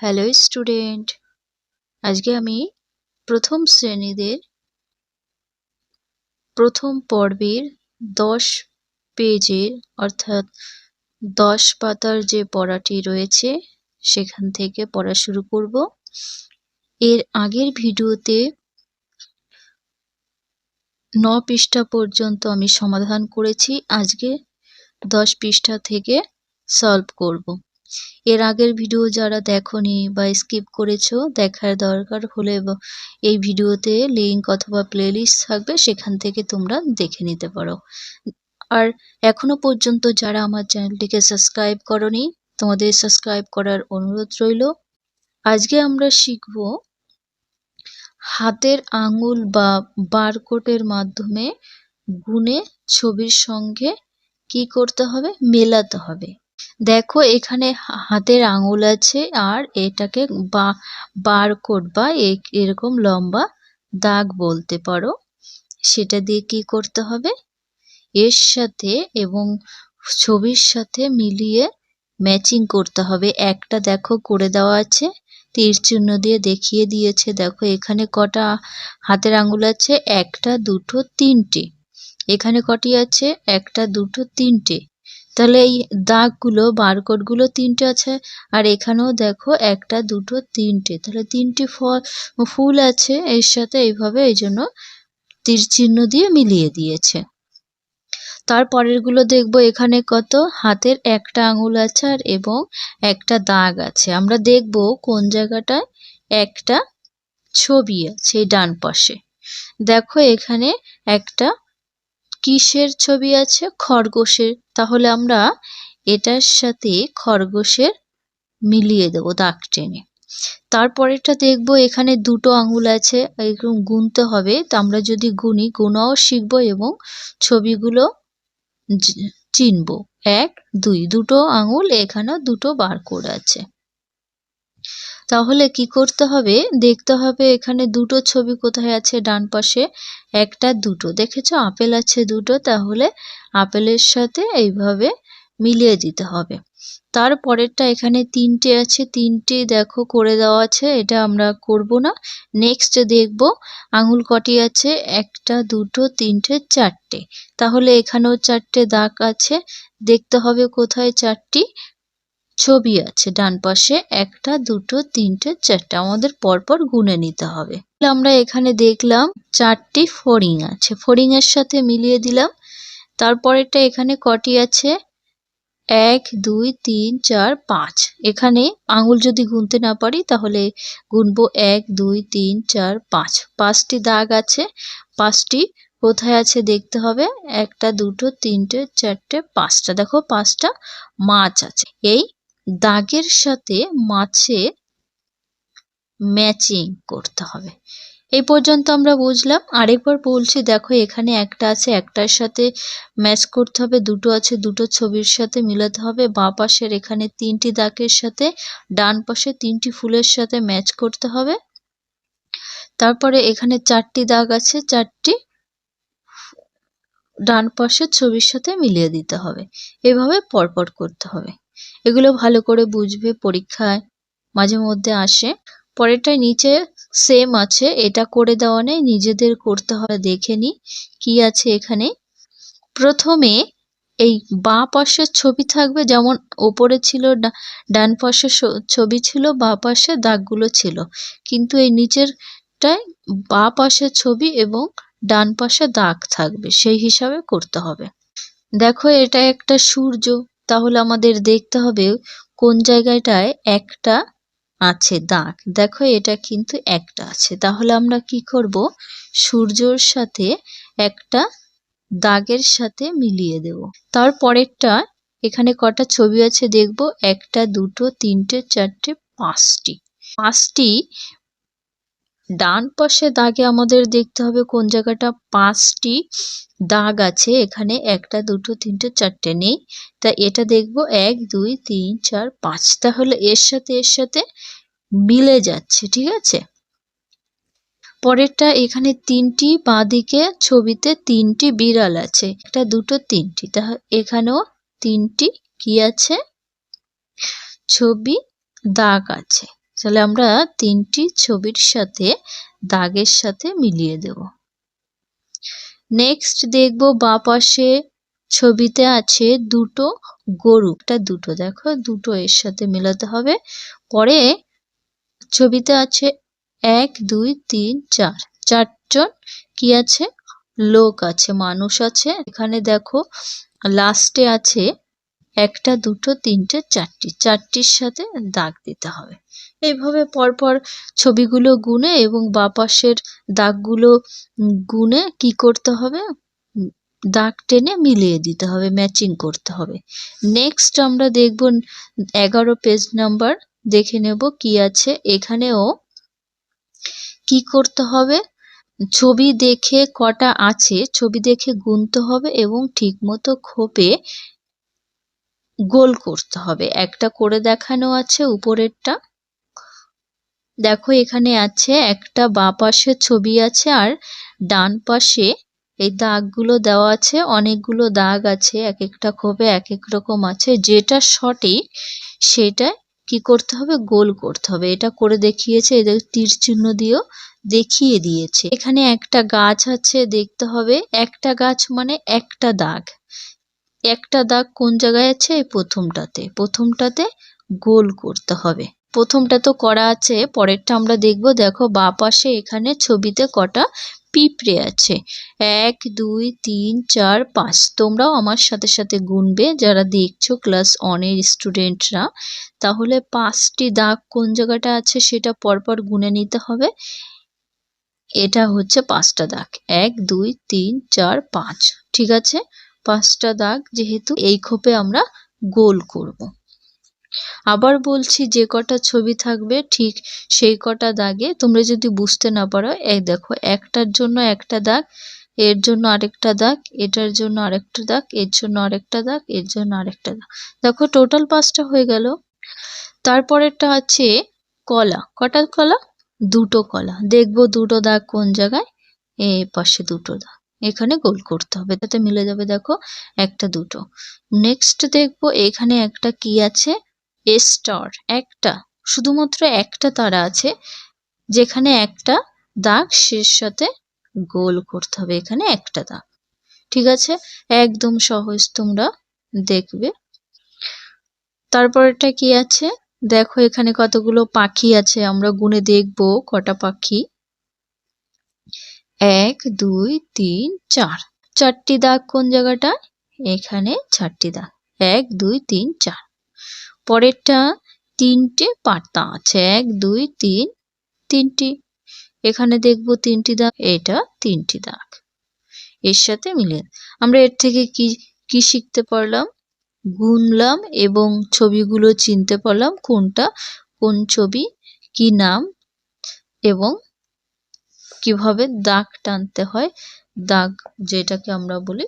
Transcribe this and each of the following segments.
Hello student আজকে আমি প্রথম শ্রেণীদের প্রথম পর্বের দশ পেজের, অর্থাৎ দশ পাতার যে পড়াটি রয়েছে, সেখান থেকে পড়া শুরু করব। এর আগের ভিডিওতে ন পৃষ্ঠা পর্যন্ত আমি সমাধান করেছি। আজকে দশ পৃষ্ঠা থেকে সলভ করব। এর আগের ভিডিও যারা দেখনি বা স্কিপ করেছ, দেখার দরকার হলে এই ভিডিওতে লিঙ্ক অথবা প্লেলিস্ট থাকবে, সেখান থেকে তোমরা দেখে নিতে পারো। আর এখনও পর্যন্ত যারা আমার চ্যানেলটিকে সাবস্ক্রাইব করনি, তোমাদের সাবস্ক্রাইব করার অনুরোধ রইল। আজকে আমরা শিখব হাতের আঙুল বা বারকোটের মাধ্যমে গুনে ছবির সঙ্গে কি করতে হবে? মেলাতে হবে। দেখো, এখানে হাতের আঙুল আছে আর এটাকে বা, বারকোড বা এরকম লম্বা দাগ বলতে পারো। সেটা দিয়ে কি করতে হবে? এর সাথে এবং ছবির সাথে মিলিয়ে ম্যাচিং করতে হবে। একটা দেখো করে দেওয়া আছে, তীর চিহ্ন দিয়ে দেখিয়ে দিয়েছে। দেখো, এখানে কটা হাতের আঙুল আছে, একটা, দুটো, তিনটে। এখানে কটি আছে, একটা, দুটো, তিনটে। তাহলে এই দাগগুলো, বারকোডগুলো তিনটে আছে। আর এখানেও দেখো একটা, দুটো, তিনটে। তাহলে তিনটে ফুল আছে, এর সাথে এইভাবে এই জন্য তীর চিহ্ন দিয়ে মিলিয়ে দিয়েছে। তারপরেরগুলো দেখব, এখানে কত? হাতের একটা আঙুল আছে আর এবং একটা দাগ আছে। আমরা দেখব কোন জায়গাটায় একটা ছবি আছে ডান পাশে। দেখো এখানে একটা কিসের ছবি আছে? খরগোশের। তাহলে আমরা এটার সাথে খরগোশের মিলিয়ে দেব দাগ টেনে। তারপরেরটা দেখব, এখানে দুটো আঙুল আছে, এরকম গুনতে হবে। তা আমরা যদি গুনি, গুনাও শিখব এবং ছবিগুলো চিনব। এক, দুই, দুটো আঙুল, এখানেও দুটো বার করে আছে। তাহলে কি করতে হবে? দেখতে হবে এখানে দুটো ছবি কোথায় আছে ডান পাশে। একটা দুটো। দেখেছ? আপেল আছে দুটো। তাহলে আপেলের সাথে এইভাবে মিলিয়ে দিতে হবে। তারপরেরটা এখানে তিনটে আছে। তিনটে দেখো করে দেওয়া আছে। এটা আমরা করব না। নেক্সট দেখব। আঙুল কটি আছে? একটা, দুটো, তিনটে, চারটে। তাহলে এখানেও চারটে দাগ আছে। দেখতে হবে কোথায় চারটি। ছবি আছে, ডান পাশে একটা, দুটো, তিনটে, চারটে। আমাদের পরপর গুনে নিতে হবে। আমরা এখানে দেখলাম চারটি ফড়িং আছে। ফড়িং এর সাথে মিলিয়ে দিলাম। তারপরেরটা এখানে কটি আছে? এক, দুই, তিন, চার, পাঁচ। এখানে আঙুল যদি গুনতে না পারি, তাহলে গুনবো এক, দুই, তিন, চার, পাঁচ। পাঁচটি দাগ আছে। পাঁচটি কোথায় আছে দেখতে হবে? একটা, দুটো, তিনটে, চারটে, পাঁচটা। দেখো, পাঁচটা মাছ আছে। এই দাগের সাথে মাছে ম্যাচিং করতে হবে। এই পর্যন্ত আমরা বুঝলাম। আরেকবার বলছি, দেখো এখানে একটা আছে, একটার সাথে ম্যাচ করতে হবে, দুটো আছে, দুটো ছবির সাথে মিলাতে হবে। বাঁ পাশের এখানে তিনটি দাগের সাথে, ডান পাশে তিনটি ফুলের সাথে ম্যাচ করতে হবে। তারপরে এখানে চারটি দাগ আছে, চারটি ডান পাশের ছবির সাথে মিলিয়ে দিতে হবে। এভাবে পরপর করতে হবে। এগুলো ভালো করে বুঝবে পরীক্ষায় মাঝে মধ্যে আসে। পরেরটায় নিচে সেম আছে, এটা করে দেওয়া নেই, নিজেদের করতে হয় দেখে নি কি আছে এখানে। প্রথমে এই বাঁ পাশের ছবি থাকবে, যেমন ওপরে ছিল ডান পাশে ছবি ছিল, বাঁ পাশে দাগগুলো ছিল। কিন্তু এই নিচেরটায় বাঁ পাশের ছবি এবং ডান পাশে দাগ থাকবে, সেই হিসাবে করতে হবে। দেখো এটা একটা সূর্য। তাহলে আমাদের দেখতে হবে কোন জায়গাটায় একটা আছে দাগ। দেখো এটা কিন্তু একটা আছে। তাহলে আমরা কি করব? সূর্যর সাথে একটা দাগের সাথে মিলিয়ে দেব। তারপরেরটা এখানে কটা ছবি আছে দেখব। একটা, দুটো, তিনটে, চারটে, পাঁচটি। পাঁচটি ডান পাশে দাগে আমাদের দেখতে হবে কোন জায়গাটা পাঁচটি দাগ আছে, এখানে একটা, দুটো, তিনটে, চারটে নেই। তা এটা দেখব, এক, দুই, তিন, চার, পাঁচ। তাহলে এর সাথে এর সাথে মিলে যাচ্ছে, ঠিক আছে? পরেরটা এখানে তিনটি, বাঁদিকে ছবিতে তিনটি বিড়াল আছে। একটা, দুটো, তিনটি। তাহলে এখানেও তিনটি কি আছে? ছবি দাগ আছে। তাহলে আমরা তিনটি ছবির সাথে দাগের সাথে মিলিয়ে দেব। নেক্সট দেখব বা পাশে ছবিতে আছে দুটো গরু। এটা দুটো, দেখো, দুটো এর সাথে মেলাতে হবে। পরে ছবিতে আছে এক, দুই, তিন, চার। চারজন কি আছে? লোক আছে, মানুষ আছে। এখানে দেখো লাস্টে আছে একটা, দুটো, তিনটে, চারটি। চারটির সাথে দাগ দিতে হবে। এইভাবে পরপর ছবিগুলো গুনে এবং বাপাসের দাগগুলো গুনে কি করতে হবে? দাগ টেনে মিলিয়ে দিতে হবে, ম্যাচিং করতে হবে। নেক্সট আমরা দেখব এগারো পেজ নাম্বার। দেখে নেব কি আছে। এখানেও কি করতে হবে? ছবি দেখে কটা আছে, ছবি দেখে গুনতে হবে এবং ঠিকমতো খোপে গোল করতে হবে। একটা করে দেখানো আছে উপরেরটা। দেখো এখানে আছে, একটা বাঁ পাশে ছবি আছে আর ডান পাশে এই দাগগুলো দেওয়া আছে। অনেকগুলো দাগ আছে এক একটা খোপে এক এক রকম আছে। যেটা সঠিক সেটা কি করতে হবে? গোল করতে হবে। এটা করে দেখিয়েছে, এদের তীর চিহ্ন দিয়েও দেখিয়ে দিয়েছে। এখানে একটা গাছ আছে, দেখতে হবে। একটা গাছ মানে একটা দাগ। একটা দাগ কোন জায়গায় আছে? প্রথমটাতে। প্রথমটাতে গোল করতে হবে। প্রথমটা তো করা আছে, পরেরটা আমরা দেখব। দেখো, বা পাশে এখানে ছবিতে কটা পিঁপড়ে আছে। এক, দুই, তিন, চার, পাঁচ। তোমরাও আমার সাথে সাথে গুনবে। যারা দেখছ ক্লাস অনের স্টুডেন্টরা, তাহলে পাঁচটি দাগ কোন জায়গাটা আছে সেটা পরপর গুনে নিতে হবে। এটা হচ্ছে পাঁচটা দাগ। এক, দুই, তিন, চার, পাঁচ। ঠিক আছে? পাঁচটা দাগ যেহেতু এই খোপে আমরা গোল করব। আবার বলছি যে কটা ছবি থাকবে, ঠিক সেই কটা দাগে তোমরা যদি বুঝতে না পারো, এই দেখো, একটার জন্য একটা দাগ, এর জন্য আরেকটা দাগ, এটার জন্য আরেকটা দাগ, এর জন্য আরেকটা দাগ, এর জন্য আরেকটা দাগ। দেখো টোটাল পাঁচটা হয়ে গেল। তারপরেরটা আছে কলা। কটা কলা? দুটো কলা। দেখব দুটো দাগ কোন জায়গায়? এ পাশে দুটো দাগ। এখানে গোল করতে হবে, তাতে মিলে যাবে দেখো একটা দুটো। নেক্সট দেখব এখানে একটা কি আছে? স্টার একটা, শুধুমাত্র একটা তারা আছে, যেখানে একটা দাগ, শেষ সাথে গোল করতে হবে, এখানে একটা দাগ। ঠিক আছে? একদম সহজ তোমরা দেখবে। তারপরটা কি আছে? দেখো এখানে কতগুলো পাখি আছে, আমরা গুনে দেখব কটা পাখি। এক, দুই, তিন, চার। চারটি দাগ কোন জায়গাটা? এখানে চারটি দাগ। এক, দুই, তিন, চার। পরেরটা তিনটে পাতা আছে। এক, দুই, তিন, তিনটি। এখানে দেখব তিনটি দাগ, এটা তিনটি দাগ। এর সাথে মিলে। আমরা এর থেকে কি কি শিখতে পারলাম? গুনলাম এবং ছবিগুলো চিনতে পারলাম কোনটা, কোন ছবি, কি নাম এবং কীভাবে দাগ টানতে হয়, দাগ যেটাকে আমরা বলি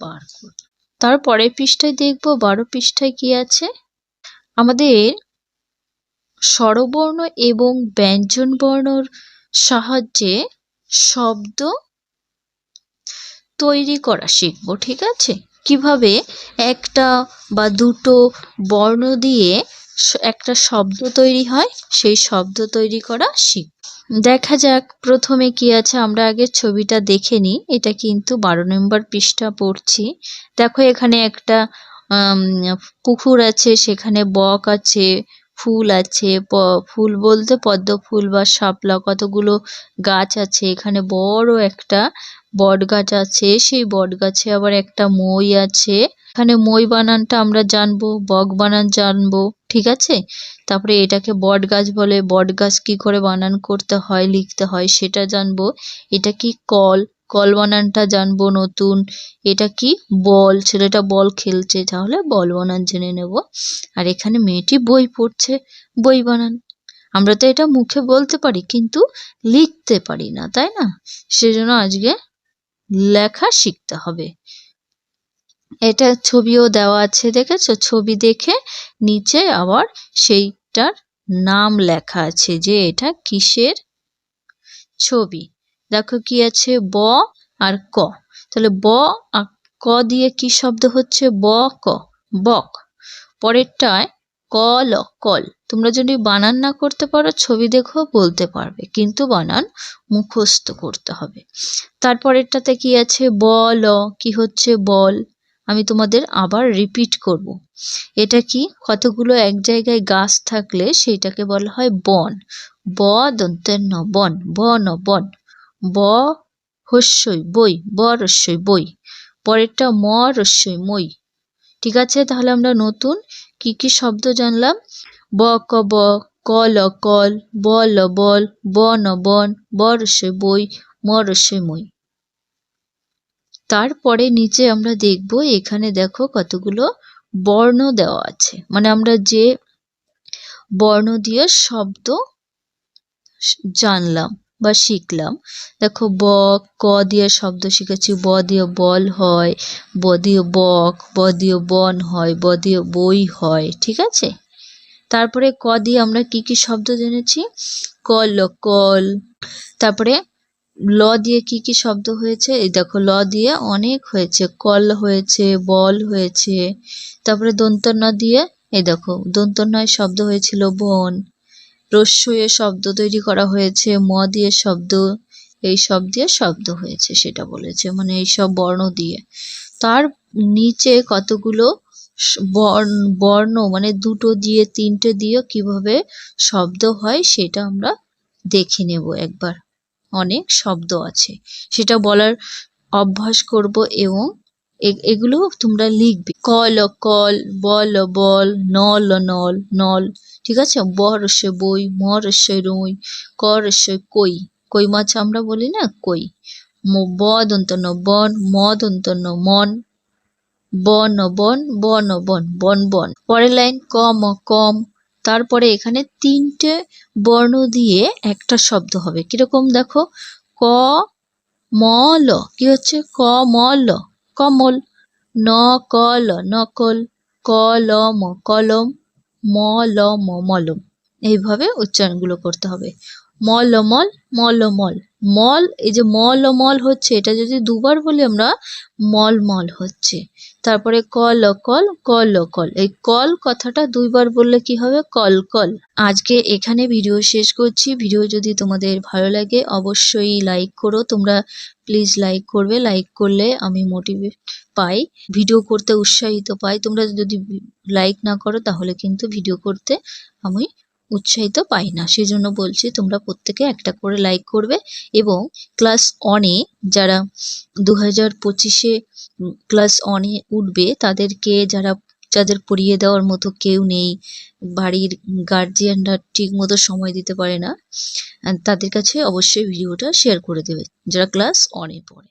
বারকোড তারপরে পৃষ্ঠায় দেখব, বারো পৃষ্ঠায় কি আছে? আমাদের স্বরবর্ণ এবং ব্যঞ্জন বর্ণর সাহায্যে শব্দ তৈরি করা শিখব, ঠিক আছে? কীভাবে একটা বা দুটো বর্ণ দিয়ে একটা শব্দ তৈরি হয়, সেই শব্দ তৈরি করা শিখ। দেখা যাক, প্রথমে কি আছে, আমরা আগে ছবিটা দেখে নিই। এটা কিন্তু বারো নম্বর পৃষ্ঠা পড়ছি। দেখো, এখানে একটা পুকুর আছে, সেখানে বক আছে, ফুল আছে ফুল বলতে পদ্ম ফুল বা শাপলা, কতগুলো গাছ আছে। এখানে বড় একটা বট গাছ আছে, সেই বট গাছে আবার একটা মই আছে। এখানে মই বানানটা আমরা জানব, বক বানান জানব। ঠিক আছে? তারপরে এটাকে বট গাছ বলে বট গাছ কি করে বানান করতে হয়, লিখতে হয় সেটা জানব। এটা কি কল? কল বানানটা জানব নতুন। এটা কি বল? ছেলেটা বল খেলছে, তাহলে বল বানান জেনে নেব। আর এখানে মেয়েটি বই পড়ছে, বই বানান। আমরা তো এটা মুখে বলতে পারি, কিন্তু লিখতে পারি না, তাই না? সেজন্য আজকে লেখা শিখতে হবে। এটা ছবিও দেওয়া আছে, দেখেছ? ছবি দেখে নিচে আবার সেইটার নাম লেখা আছে যে এটা কিসের ছবি। দেখো কি আছে? ব আর ক। তাহলে ব আর ক দিয়ে কি শব্দ হচ্ছে? ব, ক, বক। পরেরটায় কল কল। তোমরা যদি বানান না করতে পারো, ছবি দেখো বলতে পারবে, কিন্তু বানান মুখস্থ করতে হবে। তারপরেরটাতে কি আছে? বল কি হচ্ছে? বল। আমি তোমাদের আবার রিপিট করব। এটা কি? কতগুলো এক জায়গায় গাছ থাকলে সেইটাকে বলা হয় বন। ব দন্তের ন বন, ব ন বন, ব হস্যই বই, ব রস্যই বই, পরেরটা ম রস্যই মই। ঠিক আছে? তাহলে আমরা নতুন কি কি শব্দ জানলাম? ব, ক, ব কল, ব, ল, বল, ব, ন, বন, ব রস্যই বই, ম রস্যই মই। তারপরে নিচে আমরা দেখব, এখানে দেখো কতগুলো বর্ণ দেওয়া আছে। মানে আমরা যে বর্ণ দিয়ে শব্দ জানলাম বা শিখলাম, দেখো ব, ক দিয়ে শব্দ শিখেছি, ব দিয়ে বল হয়, ব দিয়ে বক, ব দিয়ে বন হয়, ব দিয়ে বই হয়, ঠিক আছে? তারপরে ক দিয়ে আমরা কি কি শব্দ জেনেছি? কল কল, তারপরে ল দিয়ে কি কি শব্দ হয়েছে? এই দেখো, ল দিয়ে অনেক হয়েছে। কল হয়েছে, বল হয়েছে। তারপরে দন্তন্য দিয়ে, এই দেখো দন্তন্যয় শব্দ হয়েছিল বন। রস্যয়ে শব্দ তৈরি করা হয়েছে, ম দিয়ে শব্দ। এই সব দিয়ে শব্দ হয়েছে, সেটা বলেছে মানে এই সব বর্ণ দিয়ে। তার নিচে কতগুলো বর্ণ মানে দুটো দিয়ে, তিনটে দিয়ে কীভাবে শব্দ হয়, সেটা আমরা দেখে নেব একবার। অনেক শব্দ আছে। সেটা বলার অভ্যাস করব এবং এগুলো তোমরা লিখবে। কল কল বল বল নল নল নল ঠিক আছে? ব রস্যই বই ম রস্যই রুই ক রস্যই কই কই মাছ আমরা বলি না? কই। ব দন্তন্য বন, ম দন্তন্য মন বন বন বন বন বন বন। পরের লাইন কম কম তারপরে এখানে তিনটে বর্ণ দিয়ে একটা শব্দ হবে। কীরকম দেখো? ক মল কি হচ্ছে? ক মল কমল। ন কল নকল। কলম। কলম মলম মলম। এইভাবে উচ্চারণগুলো করতে হবে। মলমল মলমল। মল, এই যে মলমল হচ্ছে, এটা যদি দুবার বলি আমরা, মলমল হচ্ছে। তারপরে কল কল কল কল এই কল কথাটা দুইবার বললে কি হবে? কল কল আজকে এখানে ভিডিও শেষ করছি। ভিডিও যদি তোমাদের ভালো লাগে, অবশ্যই লাইক করো। তোমরা প্লিজ লাইক করবে। লাইক করলে আমি মোটিভেট পাই। ভিডিও করতে উৎসাহিত পাই। তোমরা যদি লাইক না করো, তাহলে কিন্তু ভিডিও করতে আমি উৎসাহিত পাই না। সেই জন্য বলছি, তোমরা প্রত্যেকে একটা করে লাইক করবে এবং ক্লাস অনে যারা দু হাজার পঁচিশে ক্লাস অনে উঠবে, তাদেরকে যারা, যাদের পড়িয়ে দেওয়ার মতো কেউ নেই, বাড়ির গার্জিয়ানরা ঠিক মতো সময় দিতে পারে না, তাদের কাছে অবশ্যই ভিডিওটা শেয়ার করে দেবে, যারা ক্লাস অনে পড়ে।